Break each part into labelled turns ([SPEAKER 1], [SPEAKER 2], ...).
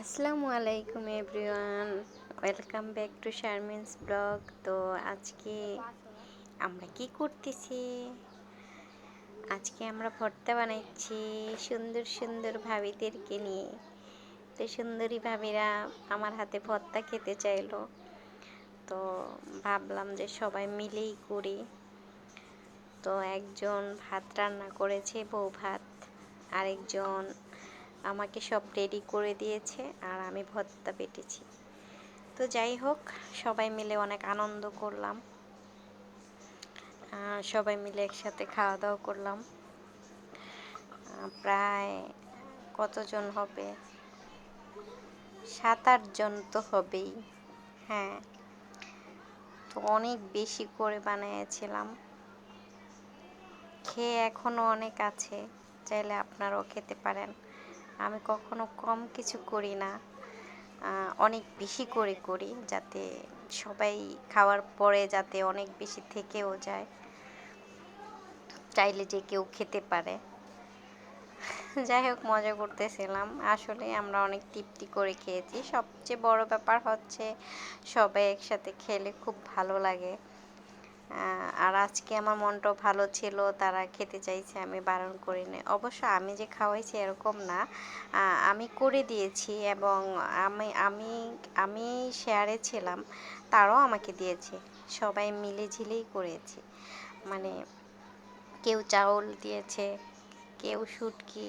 [SPEAKER 1] আসসালামু আলাইকুম everyone, welcome back to Sharmin's blog. তো আজকে আমরা কি করতেছি? আজকে আমরা ভর্তা বানাচ্ছি সুন্দর সুন্দর ভাবিদেরকে নিয়ে। তো সুন্দরী ভাবিরা আমার হাতে ভর্তা খেতে চাইলো। তো ভাবলাম যে সবাই মিলেই করি। তো একজন ভাত রান্না করেছে, বউ ভাত। আরেকজন আমাকে সব রেডি করে দিয়েছে আর আমি ভর্তা পেটেছি। তো যাই হোক, সবাই মিলে অনেক আনন্দ করলাম। সবাই মিলে একসাথে খাওয়া দাওয়া করলাম প্রায় কতজন হবে? সাত আটজন তো হবেই। হ্যাঁ। তো অনেক বেশি করে বানিয়েছিলাম। খেয়ে এখনও অনেক আছে। চাইলে আপনারাও খেতে পারেন। আমি কখনো কম কিছু করি না। অনেক বেশি করে করি যাতে সবাই খাওয়ার পরে যাতে অনেক বেশি থেকেও যায়। চাইলে যে কেউ খেতে পারে। যাই হোক, মজা করতেছিলাম। আসলে আমরা অনেক তৃপ্তি করে খেয়েছি। সবচেয়ে বড় ব্যাপার হচ্ছে সবাই একসাথে খেলে খুব ভালো লাগে। আর আজকে আমার মনটাও ভালো ছিল, তারা খেতে চাইছে, আমি বারণ করিনি। অবশ্য আমি যে খাওয়াইছি এরকম না। আমি করে দিয়েছি এবং আমি আমি আমি শেয়ারে ছিলাম, তারাও আমাকে দিয়েছে। সবাই মিলে ঝিলেই করেছি। মানে কেউ চাউল দিয়েছে, কেউ শুটকি,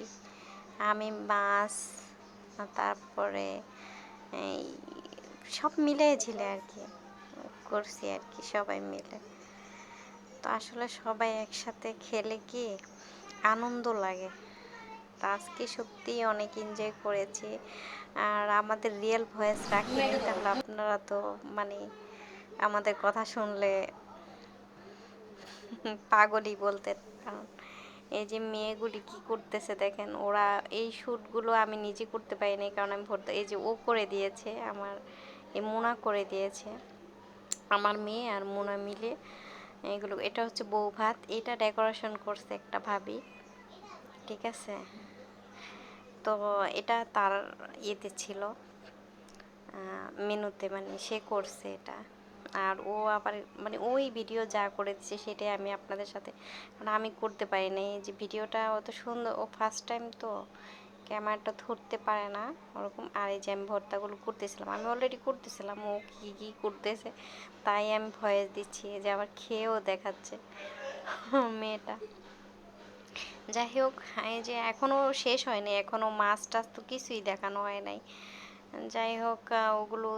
[SPEAKER 1] আমি মাছ, তারপরে সব মিলে ঝিলে আর কি। করছি আর কি, সবাই মিলে। তো আসলে সবাই একসাথে খেলে কি আনন্দ লাগে। তো আজকে সত্যিই অনেক এনজয় করেছি। আর আমাদের রিয়েল ভয়েস রাখিনি তাহলে আপনারা তো মানে আমাদের কথা শুনলে পাগলই বলতে কারণ এই যে মেয়েগুলি কি করতেছে দেখেন, ওরা এই শ্যুটগুলো আমি নিজে করতে পারিনি, কারণ আমি ভর্তি, এই যে ও করে দিয়েছে, আমার, এই মোনা করে দিয়েছে। আমার মেয়ে আর মোনা মিলে এগুলো এটা হচ্ছে বউ ভাত, এটা ডেকোরেশন করছে একটা ভাবি, ঠিক আছে? তো এটা তার ইয়েতে ছিল মেনুতে মানে সে করছে এটা। আর ও আবার মানে ওই ভিডিও যা করে দিচ্ছে সেটাই আমি আপনাদের সাথে মানে আমি করতে পারি নাই। যে ভিডিওটা অত সুন্দর, ও ফার্স্ট টাইম তো ক্যামেরাটা ধরতে পারে না। ওরকম, আর এই যে আমি ভর্তাগুলো করতেছিলাম, আমি অলরেডি করতেছিলাম, ও কী কী করতেছে, তাই আমি ভয়েস দিচ্ছি যে আবার খেয়েও দেখাচ্ছে মেয়েটা। যাই হোক, এই যে এখনও শেষ হয়নি এখনও মাছ টাছ তো কিছুই দেখানো হয় নাই। যাই হোক ওগুলো